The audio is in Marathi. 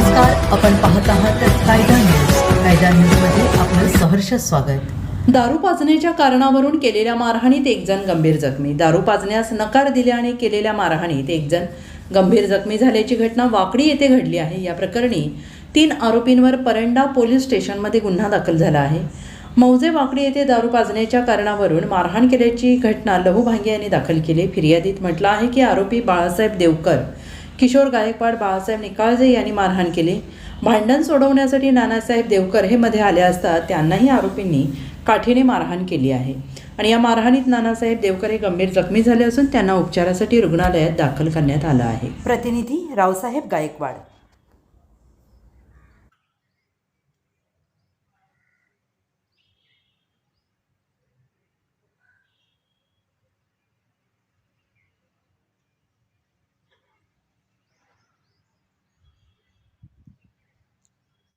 आपण पाहत आहात कायदा न्यूज. कायदा न्यूजमध्ये आपलं सहर्ष स्वागत. दारू पाजण्याच्या कारणावरून केलेल्या मारहाणीत एक जण गंभीर जखमी. दारू पाजण्यास नकार दिल्याने केलेल्या मारहाणीत एक जण गंभीर जखमी झाल्याची घटना वाकडी येथे घडली आहे. या प्रकरणी तीन आरोपींवर परंडा पोलीस स्टेशनमध्ये गुन्हा दाखल झाला आहे. मौजे वाकडी येथे दारू पाजण्याच्या कारणावरून मारहाण केल्याची घटना लहू भांगे यांनी दाखल केली. फिर्यादीत म्हटलं आहे की आरोपी बाळासाहेब देवकर किशोर गायकवाड बाळासाहेब निकाळजे यांनी मारहाण केली. भांडण सोडवण्यासाठी नानासाहेब देवकर हे मध्ये आले असता त्यांनाही आरोपींनी काठीने मारहाण केली आहे. आणि या मारहाणीत नानासाहेब देवकर हे गंभीर जखमी झाले असून त्यांना उपचारासाठी रुग्णालयात दाखल करण्यात आलं आहे. प्रतिनिधी रावसाहेब गायकवाड.